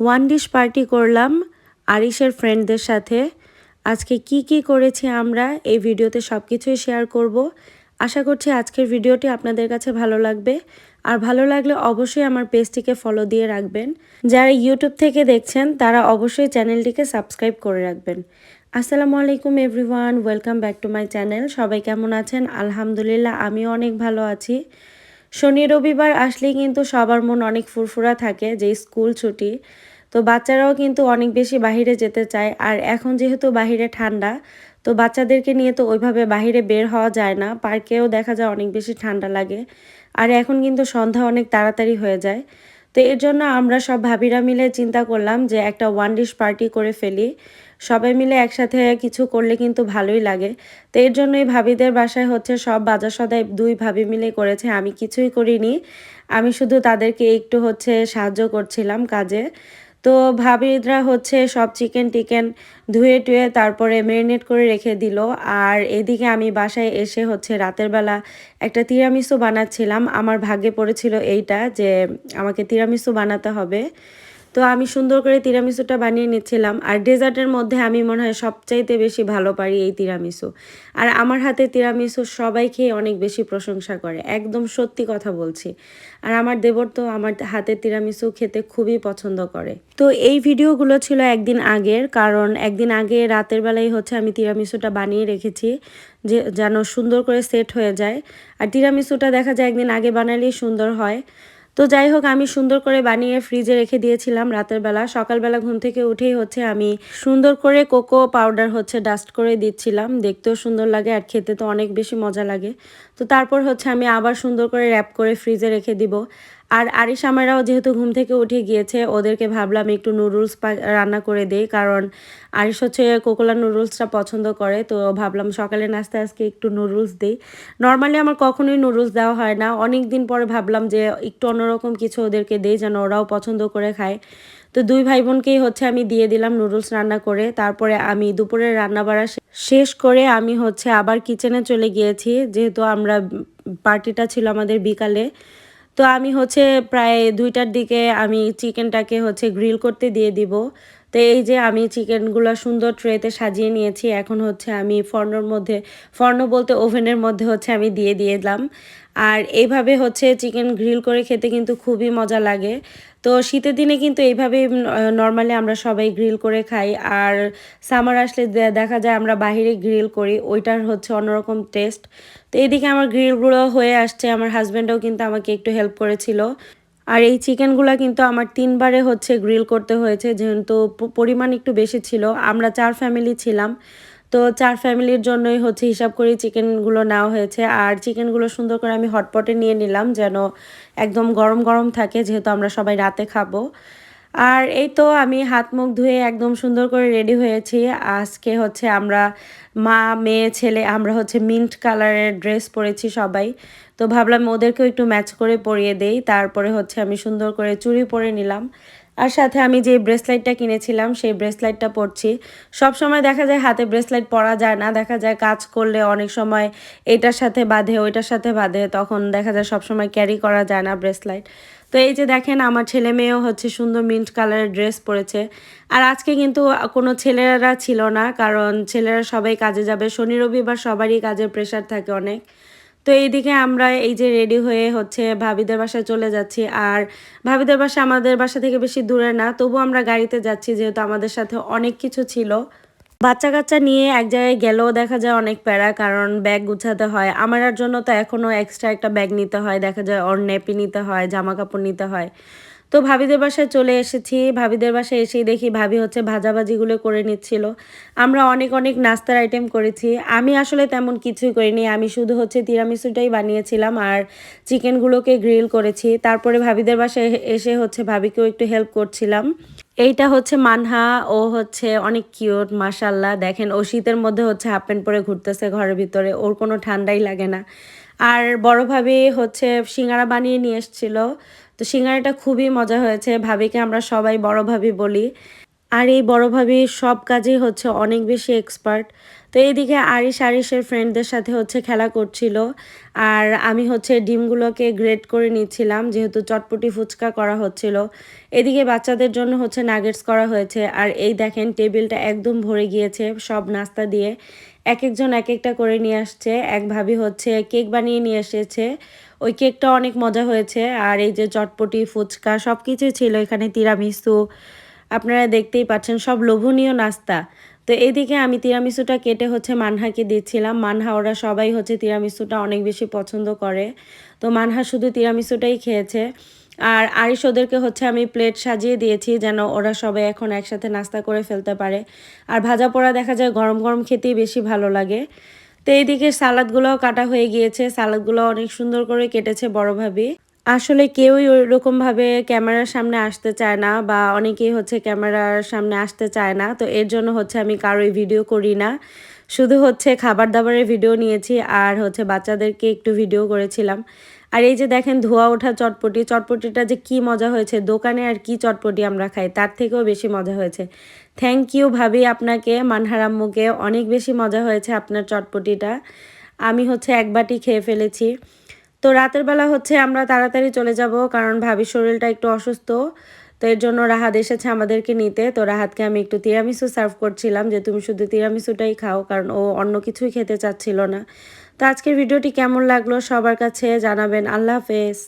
One dish party করলাম আরিশের ফ্রেন্ডদের সাথে। আজকে কি কি করেছি আমরা এই ভিডিওতে সব কিছুই শেয়ার করব। আশা করছি আজকের ভিডিওটি আপনাদের কাছে ভালো লাগবে। আর ভালো লাগলে অবশ্যই আমার পেজটিকে ফলো দিয়ে রাখবেন। যারা ইউটিউব থেকে দেখছেন, তারা অবশ্যই চ্যানেলটিকে সাবস্ক্রাইব করে রাখবেন। আসসালামু আলাইকুম everyone welcome back to my channel সবাই কেমন আছেন? আলহামদুলিল্লাহ, আমিও অনেক ভালো আছি। শনি রবিবার আসলেই কিন্তু সবার মন অনেক ফুরফুরা থাকে যে স্কুল ছুটি। তো বাচ্চারাও কিন্তু অনেক বেশি বাহিরে যেতে চায়। আর এখন যেহেতু বাহিরে ঠান্ডা, তো বাচ্চাদেরকে নিয়ে তো ওইভাবে বাহিরে বের হওয়া যায় না। পার্কেও দেখা যায় অনেক বেশি ঠান্ডা লাগে। আর এখন কিন্তু সন্ধ্যা অনেক তাড়াতাড়ি হয়ে যায়। তো এর জন্য আমরা সব ভাবিরা মিলে চিন্তা করলাম যে একটা ওয়ান ডিশ পার্টি করে ফেলি। সবাই মিলে একসাথে কিছু করলে কিন্তু ভালোই লাগে। তো এর জন্যই ভাবিদের বাসায় হচ্ছে সব বাজার সদাই দুই ভাবি মিলে করেছে। আমি কিছুই করিনি। আমি শুধু তাদেরকে একটু হচ্ছে সাহায্য করছিলাম কাজে। তো ভাবিরা হচ্ছে সব চিকেন টিকেন ধুয়ে টুয়ে তারপরে ম্যারিনেট করে রেখে দিল। আর এদিকে আমি বাসায় এসে হচ্ছে রাতের বেলা একটা তিরামিসু বানাচ্ছিলাম। আমার ভাগ্যে পড়েছিল এইটা যে আমাকে তিরামিসু বানাতে হবে। তো আমি সুন্দর করে তিরামিসুটা বানিয়ে নিচ্ছিলাম। আর ডেজার্টের মধ্যে আমি মনে হয় সবচাইতে বেশি ভালো পারি এই তিরামিসু। আর আমার হাতে তিরামিসু সবাই খেয়ে অনেক বেশি প্রশংসা করে। একদম সত্যি কথা বলছি। আর আমার দেবর তো আমার হাতে তিরামিসু খেতে খুবই পছন্দ করে। তো এই ভিডিওগুলো ছিল একদিন আগের, কারণ একদিন আগে রাতের বেলায় হচ্ছে আমি তিরামিসুটা বানিয়ে রেখেছি, যে যেন সুন্দর করে সেট হয়ে যায়। আর তিরামিসুটা দেখা যায় একদিন আগে বানালেই সুন্দর হয়। তো যাই হোক, আমি সুন্দর করে বানিয়ে ফ্রিজে রেখে দিয়েছিলাম রাতের বেলা। সকালবেলা ঘুম থেকে উঠেই হচ্ছে আমি সুন্দর করে কোকো পাউডার হচ্ছে ডাস্ট করে দিচ্ছিলাম। দেখতেও সুন্দর লাগে আর খেতে তো অনেক বেশি মজা লাগে। তো তারপর হচ্ছে আমি আবার সুন্দর করে র্যাপ করে ফ্রিজে রেখে দিব। আর আরিস আমারাও যেহেতু ঘুম থেকে উঠে গিয়েছে, ওদেরকে ভাবলাম একটু নুডলস রান্না করে দেই। কারণ আরিস হচ্ছে কোকোলা নুডলসটা পছন্দ করে, তো ভাবলাম সকালে নাস্তা আজকে একটু নুডলস দিই। নর্মালি আমার কখনোই নুডলস দেওয়া হয় না। অনেক দিন পরে ভাবলাম যে একটু অন্যরকম কিছু ওদেরকে দেই যেন ওরাও পছন্দ করে খায়। তো দুই ভাই বোনকেই হচ্ছে আমি দিয়ে দিলাম নুডলস রান্না করে। তারপরে আমি দুপুরের রান্না বাড়া শেষ করে আমি হচ্ছে আবার কিচেনে চলে গিয়েছি। যেহেতু আমরা পার্টিটা ছিল আমাদের বিকালে। তো আমি হচ্ছে প্রায় দুইটার দিকে আমি চিকেনটাকে হচ্ছে গ্রিল করতে দিয়ে দিব। তো এই যে আমি চিকেনগুলো সুন্দর ট্রেতে সাজিয়ে নিয়েছি, এখন হচ্ছে আমি ফর্নর মধ্যে ফর্ন বলতে ওভেনের মধ্যে হচ্ছে আমি দিয়ে দিয়ে দিলাম। আর এইভাবে হচ্ছে চিকেন গ্রিল করে খেতে কিন্তু খুবই মজা লাগে। তো শীতের দিনে কিন্তু এইভাবেই নর্মালি আমরা সবাই গ্রিল করে খাই। আর সামার আসলে দেখা যায় আমরা বাহিরে গ্রিল করি, ওইটার হচ্ছে অন্যরকম টেস্ট। তো এইদিকে আমার গ্রিলগুলো হয়ে আসছে, আমার হাজব্যান্ডও কিন্তু আমাকে একটু হেল্প করেছিল। আর এই চিকেনগুলো কিন্তু আমার তিনবারে হচ্ছে গ্রিল করতে হয়েছে, যেহেতু পরিমাণ একটু বেশি ছিল। আমরা চার ফ্যামিলি ছিলাম, তো চার ফ্যামিলির জন্যই হচ্ছে হিসাব করে চিকেনগুলো নেওয়া হয়েছে। আর চিকেনগুলো সুন্দর করে আমি হটপটে নিয়ে নিলাম, যেন একদম গরম গরম থাকে, যেহেতু আমরা সবাই রাতে খাব। আর এই তো আমি হাত মুখ ধুয়ে একদম সুন্দর করে রেডি হয়েছি। আজকে হচ্ছে আমরা মা, মেয়ে, ছেলে, আমরা হচ্ছে মিন্ট কালারের ড্রেস পরেছি সবাই। তো ভাবলাম ওদেরকেও একটু ম্যাচ করে পরিয়ে দেই। তারপরে হচ্ছে আমি সুন্দর করে চুড়ি পরে নিলাম। আর সাথে আমি যে ব্রেসলাইটটা কিনেছিলাম, সেই ব্রেসলাইটটা পরছি। সব সময় দেখা যায় হাতে ব্রেসলাইট পরা যায় না, দেখা যায় কাজ করলে অনেক সময় এটার সাথে বাঁধে, ওইটার সাথে বাঁধে, তখন দেখা যায় সব সময় ক্যারি করা যায় না ব্রেসলাইট তো এই যে দেখেন, আমার ছেলে মেয়েও হচ্ছে সুন্দর মিন্ট কালারের ড্রেস পরেছে। আর আজকে কিন্তু কোনো ছেলেরা ছিল না, কারণ ছেলেরা সবাই কাজে যাবে। শনি, রবিবার সবারই কাজের প্রেশার থাকে অনেক। তো এইদিকে আমরা এই যে রেডি হয়ে হচ্ছে ভাবিদের বাসায় চলে যাচ্ছি। আর ভাবিদের বাসা আমাদের বাসা থেকে বেশি দূরে না তবু আমরা গাড়িতে যাচ্ছি যেহেতু আমাদের সাথে অনেক কিছু ছিল। বাচ্চা কাচ্চা নিয়ে এক জায়গায় গেলেও দেখা যায় অনেক প্যারা, কারণ ব্যাগ গুছাতে হয়। আমার জন্য তো এখনও এক্সট্রা একটা ব্যাগ নিতে হয়। দেখা যায় ওর নেপি নিতে হয় জামা কাপড় নিতে হয়। তো ভাবিদের বাসায় চলে এসেছি। ভাবিদের বাসায় এসেই দেখি ভাবি হচ্ছে ভাজাভাজিগুলো করে নিচ্ছিল। আমরা অনেক অনেক নাস্তার আইটেম করেছি। আমি আসলে তেমন কিছুই করিনি। আমি শুধু হচ্ছে তিরামিসুটাই বানিয়েছিলাম আর চিকেনগুলোকে গ্রিল করেছি। তারপরে ভাবিদের বাসায় এসে হচ্ছে ভাবিকেও একটু হেল্প করছিলাম। এইটা হচ্ছে মানহা। ও হচ্ছে অনেক কিউট মাসাল্লাহ দেখেন, ও শীতের মধ্যে হচ্ছে হাফ প্যান্ট পরে ঘুরতেছে ঘরের ভিতরে। ওর কোনো ঠান্ডাই লাগে না। আর বড়োভাবে হচ্ছে সিঙ্গারা বানিয়ে নিয়ে এসেছিল। তো সিঙ্গারাটা খুবই মজা হয়েছে। ভাবিকে আমরা সবাই বড় ভাবি বলি। আর এই বড় ভাবি সব কাজেই হচ্ছে অনেক বেশি এক্সপার্ট তো এইদিকে আরিশ আরিশের ফ্রেন্ডদের সাথে হচ্ছে খেলা করছিল। আর আমি হচ্ছে ডিমগুলোকে গ্রেড করে নিচ্ছিলাম, যেহেতু চটপটি ফুচকা করা হচ্ছিল। এদিকে বাচ্চাদের জন্য হচ্ছে নাগেটস করা হয়েছে। আর এই দেখেন টেবিলটা একদম ভরে গিয়েছে সব নাস্তা দিয়ে। এক একজন এক একটা করে নিয়ে আসছে। এক ভাবি হচ্ছে কেক বানিয়ে নিয়ে এসেছে। ওই কেকটা অনেক মজা হয়েছে। আর এই যে চটপটি, ফুচকা সব কিছুই ছিল এখানে, তিরামিসু। আপনারা দেখতেই পাচ্ছেন, সব লোভনীয় নাস্তা। তো এইদিকে আমি তিরামিসুটা কেটে হচ্ছে মানহাকে দিচ্ছিলাম। মানহা, ওরা সবাই হচ্ছে তিরামিসুটা অনেক বেশি পছন্দ করে। তো মানহা শুধু তিরামিসুটাই খেয়েছে। আর আরিশ ওদেরকে হচ্ছে আমি প্লেট সাজিয়ে দিয়েছি যেন ওরা সবাই এখন একসাথে নাস্তা করে ফেলতে পারে। আর ভাজা পোড়া দেখা যায় গরম গরম খেতেই বেশি ভালো লাগে। তো এইদিকে সালাদগুলোও কাটা হয়ে গিয়েছে। সালাদগুলো অনেক সুন্দর করে কেটেছে বড় ভাবি। আসলে কেউই ওইরকমভাবে ক্যামেরার সামনে আসতে চায় না বা অনেকেই হচ্ছে ক্যামেরার সামনে আসতে চায় না। তো এর জন্য হচ্ছে আমি কারোই ভিডিও করি না। শুধু হচ্ছে খাবার দাবারের ভিডিও নিয়েছি আর হচ্ছে বাচ্চাদেরকে একটু ভিডিও করেছিলাম। আর এই যে দেখেন ধোয়া ওঠা চটপটি, চটপটিটা যে কি মজা হয়েছে। দোকানে আর কি চটপটি আমরা খাই, তার থেকেও বেশি মজা হয়েছে। থ্যাংক ইউ ভাবি। আপনাকে মানহারাম্মুকে অনেক বেশি মজা হয়েছে আপনার চটপটিটা। আমি হচ্ছে এক বাটি খেয়ে ফেলেছি। তো রাতের বেলা হচ্ছে আমরা তাড়াতাড়ি চলে যাব কারণ ভাবির শরীরটা একটু অসুস্থ। তো এর জন্য রাহাত এসেছে আমাদেরকে নিতে। তো রাহাতকে আমি একটু তিরামিসু সার্ভ করছিলাম যে তুমি শুধু তিরামিসুটাই খাও কারণ ও অন্য কিছুই খেতে চাচ্ছিল না। তো আজকের ভিডিওটি কেমন লাগল সবার কাছে জানাবেন। আল্লাহ হাফেজ।